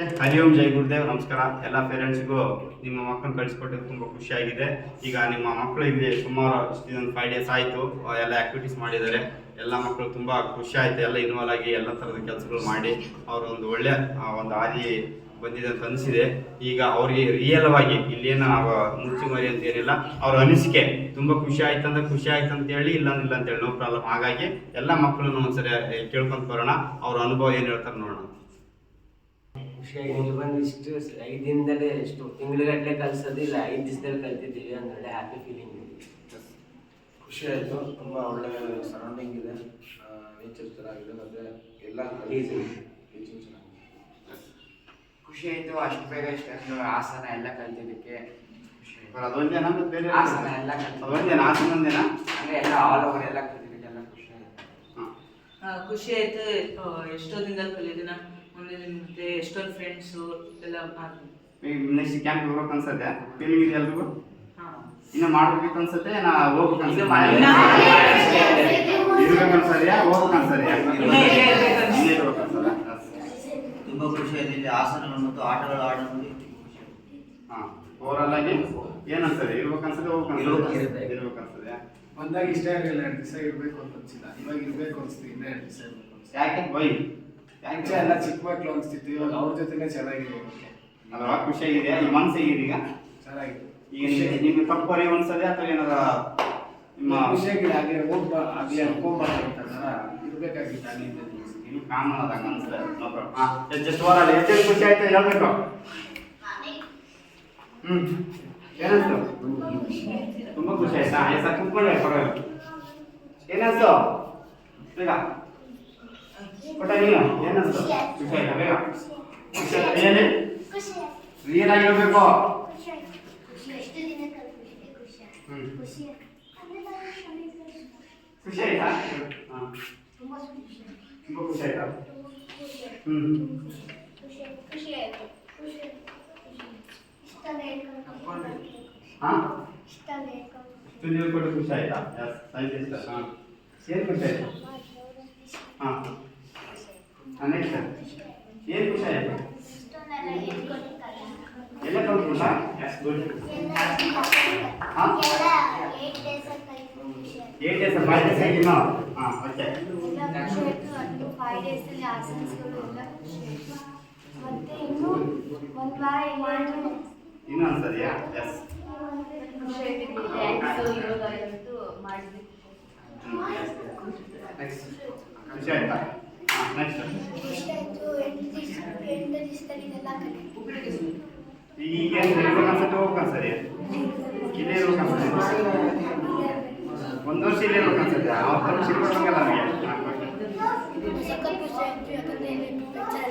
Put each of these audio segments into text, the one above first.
ಹರಿ ಓಂ, ಜೈ ಗುರುದೇವ್, ನಮಸ್ಕಾರ. ಎಲ್ಲ ಪೇರೆಂಟ್ಸ್ಗೂ ನಿಮ್ಮ ಮಕ್ಕಳನ್ನ ಕಳಿಸ್ಕೊಟ್ಟಿದ್ದು ತುಂಬ ಖುಷಿಯಾಗಿದೆ. ಈಗ ನಿಮ್ಮ ಮಕ್ಕಳು ಇಲ್ಲಿ ಸುಮಾರು ಇದೊಂದು ಫೈವ್ ಡೇಸ್ ಆಯಿತು. ಎಲ್ಲ ಆ್ಯಕ್ಟಿವಿಟೀಸ್ ಮಾಡಿದ್ದಾರೆ. ಎಲ್ಲ ಮಕ್ಕಳು ತುಂಬ ಖುಷಿ ಆಯಿತು. ಎಲ್ಲ ಇನ್ವಾಲ್ವ್ ಆಗಿ ಎಲ್ಲ ಥರದ ಕೆಲಸಗಳು ಮಾಡಿ ಅವರೊಂದು ಒಳ್ಳೆಯ ಒಳ್ಳೆ ಒಂದು ಹಾದಿ ಬಂದಿದೆ ಅಂತ ಅನಿಸಿದೆ. ಈಗ ಅವ್ರಿಗೆ ರಿಯಲ್ ಆಗಿ ಇಲ್ಲೇನು ಮುಚ್ಚಿ ಮರಿ ಅಂತ ಏನಿಲ್ಲ. ಅವ್ರ ಅನಿಸಿಕೆ ತುಂಬ ಖುಷಿ ಆಯ್ತು ಅಂದ್ರೆ ಖುಷಿ ಆಯ್ತು ಅಂತ ಹೇಳಿ ಇಲ್ಲ ಅಂತ ಹೇಳಿ ನೋ ಪ್ರಾಬ್ಲಮ್ ಹಾಗಾಗಿ ಎಲ್ಲ ಮಕ್ಕಳನ್ನು ಒಂದ್ಸರಿ ಕೇಳ್ಕೊಂತ ಬರೋಣ. ಅವ್ರ ಅನುಭವ ಏನು ಹೇಳ್ತಾರೆ ನೋಡೋಣ ಖುಷಿಯಾಗಿ ಇಲ್ಲಿ ಬಂದು ಇಷ್ಟು ಐದು ದಿನದಲ್ಲೇ ಎಷ್ಟು ತಿಂಗಳಗಟ್ಟಲೆ ಕಲಿಸೋದಿಲ್ಲ ಐದು ದಿವಸದಲ್ಲಿ ಕಲ್ತಿದ್ದೀವಿ ಒಂದು ಒಳ್ಳೆ ಹ್ಯಾಪಿ ಫೀಲಿಂಗ್ ಇದೆ ಖುಷಿ ಆಯಿತು. ತುಂಬ ಒಳ್ಳೆ ಸರೌಂಡಿಂಗ್ ಇದೆ. ನೇಚರ್ ಚೆನ್ನಾಗಿದೆ ಮತ್ತು ಎಲ್ಲ. ಟೀಚಿಂಗ್ ಚೆನ್ನಾಗಿದೆ. ಖುಷಿ ಆಯಿತು. ಅಷ್ಟು ಬೇಗ ಇಷ್ಟೊಂದು ಆಸನ ಎಲ್ಲ ಕಲ್ತಿದ್ದಕ್ಕೆ ಅದೊಂದೇನಾ ಮತ್ತೆ ಬೇರೆ ಆಸನ ಎಲ್ಲ ಅದೊಂದೇನಾ ಆಸನ ಒಂದೇನಾ ಅಂದ್ರೆ ಎಲ್ಲ ಆಲ್ ಓವರ್ ಎಲ್ಲ ಕಲ್ತಿದ್ದಕ್ಕೆ ಎಲ್ಲ ಖುಷಿ ಆಯಿತು. ಹಾಂ. ಆ, ಖುಷಿ ಆಯಿತು. ಎಷ್ಟೋ ದಿನದಲ್ಲಿ ಕಲಿಯೋದಿನ. ಆಮೇಲೆ ಮತ್ತೆ ಎಷ್ಟೊಂದು ಫ್ರೆಂಡ್ಸು ಎಲ್ಲ ಮಾಡ್ತೀವಿ ಈಗ ನೆಕ್ಸ್ಟ್ ಕ್ಯಾಂಪ್ ಹೋಗ್ಬೇಕು ಅನ್ಸತ್ತೆ? ಫೀಲಿಂಗ್ ಇದೆ ಎಲ್ರಿಗೂ? ಹಾಂ. ಇನ್ನು ಮಾಡ್ಬೇಕು ಅನ್ಸುತ್ತೆ ನಾ ಹೋಗ್ಬೇಕು ಅನ್ಸುತ್ತೆ. ಅನ್ಸತ್ತೆ. ಇರ್ಬೇಕು ಅನ್ಸರಿಯಾ ಹೋಗ್ಬೇಕು ಅನ್ಸರಿಯಾ ಇಲ್ಲೇ ಖುಷಿ ಅನ್ಸುತ್ತೆ. ಇಲ್ಲೇ ತುಂಬ ಆಸನಗಳು ಮತ್ತು ಆಟಗಳು ಆಡೋ ನೋಡಿ ಹಾಂ. ಓವರಾಲ್ ಆಗಿ ಏನ್ ಅನ್ಸದೆ ಇರ್ಬೇಕು ಅನ್ಸತ್ತೆ ಹೋಗ್ಬೇಕು ಇರ್ಬೇಕು ಅನ್ಸದೆ ಒಂದಾಗಿ ಇಷ್ಟ ಆಗಲಿಲ್ಲ ಎರಡು ದಿವಸ ಇರಬೇಕು ಅಂತ ಅನ್ಸಿಲ್ಲ. ಇವಾಗ ಇರಬೇಕು ಅನ್ಸುತ್ತೆ ಇನ್ನೂ ಎರಡು ದಿವಸ ಇರಬೇಕು ಯಾಕೆ? ವೈ ಮುಂಚೆ ಎಲ್ಲ ಚಿಕ್ಕ ಮಕ್ಕಳು ಅನಿಸ್ತಿತ್ತು. ಇವಾಗ ಅವ್ರ ಜೊತೆನೇ ಚೆನ್ನಾಗಿದೆ ಇವಾಗ. ಖುಷಿ ಖುಷಿಯಾಗಿದೆ ಈ ಮನ್ಸು ಹೇಗಿದೆ ಈಗ? ಚೆನ್ನಾಗಿದೆ. ಈಗ ನಿಮ್ಗೆ- ತಪ್ಪು ಅರಿವು ಅನ್ಸದೆ ಅಥವಾ ಏನಾರ ನಿಮ್ಮ ವಿಷಯಗಳು ಆಗಲಿ ಹೋಗ್ಬ ಆಗಲಿ ಅನ್ಕೊಂಬಾರ್ದು ಅಂತ ಇರ್ಬೇಕಾಗಿತ್ತು ಅಲ್ಲಿಂದ ನೀವು ಕಾಮನ್ ಆದಾಗ ಅನ್ಸದೆ ಹಾಂ ಜಸ್ಟ್ ಓವರಾಲ್ ಎಷ್ಟು ಖುಷಿ ಆಯ್ತು ಹೇಳ್ಬೇಕು? ಹ್ಞೂ ಏನನ್ಸ್ತು ತುಂಬ ಖುಷಿ ಆಯ್ತಾ? ಎಸ್ ಕುತ್ಕೊಂಡೆ ಪರವಾಗಿಲ್ಲ. ಏನನ್ಸ್ತು ಬೇಗ ಕೊಟ್ಟ ನೀನು ಏನಂತ ಖುಷಿ ಆಯ್ತಾ ಬೇಗ ಆಯ್ತಾ ರಿಯಲಿ ಹ್ಮ್. ಖುಷಿ ಆಯ್ತಾ ಹಾಂ ತುಂಬಾ ಖುಷಿ ಆಯ್ತಾ ಹ್ಮ್ ಹಾಂ ಇಷ್ಟು ಕೊಟ್ಟು ಖುಷಿ ಆಯ್ತಾ ಎಸ್ ಸೈಂಟಿಸ್ಟ್ ಹಾಂ ಏನು ಖುಷಿ ಆಯ್ತು ಹಾಂ ಹಾಂ ಸರ್. ಏನು ಖುಷಿ ಆಯ್ತು? ಎಲ್ಲ ಕಲ್ತ್ಕೊಂಡ yes good eight days five days ಆಗಿನೋ ಹಾಂ? ಓಕೆ ಫೈವ್ ಡೇಸ್ ಅಲ್ಲಿ ಆಸನ್ಸ್ಗಳು ಎಲ್ಲ ಖುಷಿ ಆಯ್ತು ಮತ್ತೆ ಇನ್ನು ಒಂದು ವಾರ ಏನಾದ್ರು ಇನ್ನೂ ಅನ್ಸದೆಯಾ ಎಸ್ ಖುಷಿ ಆಯ್ತು ಡ್ಯಾನ್ಸ್ ಯೋಗ ಇವತ್ತು ಮಾಡಿದ್ವಿ ನೆಕ್ಸ್ಟ್ ಖುಷಿ ಆಯ್ತಾ? ಈಗ ಅನ್ಸತ್ತೆ ಹೋಗ್ಬೇಕು ಅನ್ಸರಿ ಇಲ್ಲೇ ಇರ್ಬೇಕು ಅನ್ಸತ್ತೆ ಒಂದು ವರ್ಷ ಇಲ್ಲೇ ಇರ್ಬೇಕು ಅನ್ಸತ್ತೆ ಅವತ್ತು ವರ್ಷ ನಮಗೆ ಓಕೆ ಸಖತ್ ಖುಷಿ ಆಯ್ತು ಯಾಕಂದ್ರೆ ಇಲ್ಲಿ ಲೆಕ್ಚರ್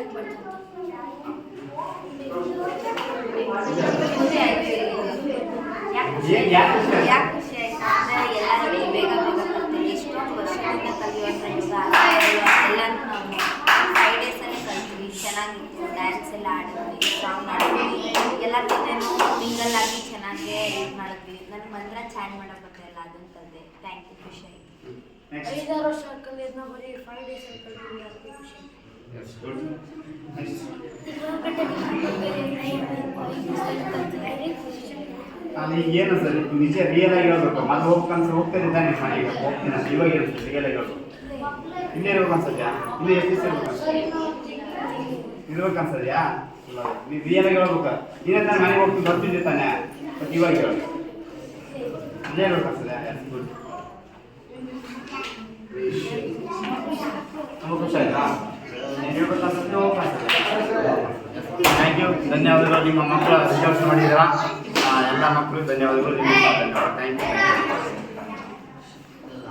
ಏನ್- ಯಾಕ್ ಖುಷಿ ಆಯ್ತು? ಯಾಕೆ ಖುಷಿ ಆಯ್ತು ಅಂದ್ರೆ ಎಲ್ಲರೂ ಬೇಗ ಬೇಗ ಕಲ್ತೀವಿ ಎಷ್ಟೊಂದು ವರ್ಷದಿಂದ ಕಲಿಯುವಂಥ ಯೋಗ ಎಲ್ಲನೂ ನಾವು ಫೈವ್ ಡೇಸಲ್ಲಿ ಕಲ್ತೀವಿ ಚೆನ್ನಾಗಿತ್ತು ಡ್ಯಾನ್ಸ್ ಎಲ್ಲ ಆಡಿದ್ವಿ ಸಾಂಗ್ ಆಡಿದ್ವಿ ಎಲ್ಲರ ಜೊತೆನೂ ಮಿಂಗಲ್ ಇದು ಮಾಡಿದ್ವಿ. ನನಗೆ ಚಾಟ್ ಮಾಡೋಕೆ ಅದನ್ನು ಥ್ಯಾಂಕ್ ಯು ಖುಷಿ ಆಯಿತು. ಐದಾರು ವರ್ಷ ಕಲಿಯೋದನ್ನ ಬರೀ ಫೈವ್ ಡೇಸ್ ಖುಷಿ ಏನು ಸರ್ ನಿಜ ರಿಯಲ್ ಆಗಿ ಹೇಳ್ಬೇಕು. ಮತ್ತೆ ಹೋಗ್ಬೇಕಂತ ಹೋಗ್ತೇನೆ ತಾನೆ ಮನೆಗೆ ಹೋಗ್ತೀನಿ ಅಂತ ಇವಾಗ ಹೇಳ್ತೀನಿ ರಿಯಲ್ ಆಗಿ ಹೇಳ್ಬೇಕು. ಇಲ್ಲೇ ಇರ್ಬೇಕು ಅನ್ಸದ್ಯಾ? ಇಲ್ಲೇ ಎಷ್ಟು ದಿವಸ ಇರ್ಬೇಕು? ಇರ್ಬೇಕು ನೀವು ರಿಯಲ್ ಆಗಿ ಹೇಳ್ಬೇಕು. ನೀನೇ ತಾನೆ ಮನೆಗೆ ಹೋಗ್ತೀನಿ ಬರ್ತಿದ್ದೆ ತಾನೆ. ಇವಾಗ ಇಲ್ಲೇ ಎಸ್ ಗುಡ್ ತುಂಬ ಖುಷಿ ಆಯ್ತಾ ಥ್ಯಾಂಕ್ ಯು ಧನ್ಯವಾದಗಳು ನಿಮ್ಮ ಮಕ್ಕಳ ರಿಸಲ್ಟ್ಸ್ ಮಾಡಿದ್ದೀರಾ ಎಲ್ಲ ಮಕ್ಕಳು ಧನ್ಯವಾದಗಳು. ನಿಮ್ಮ ಥ್ಯಾಂಕ್ ಯು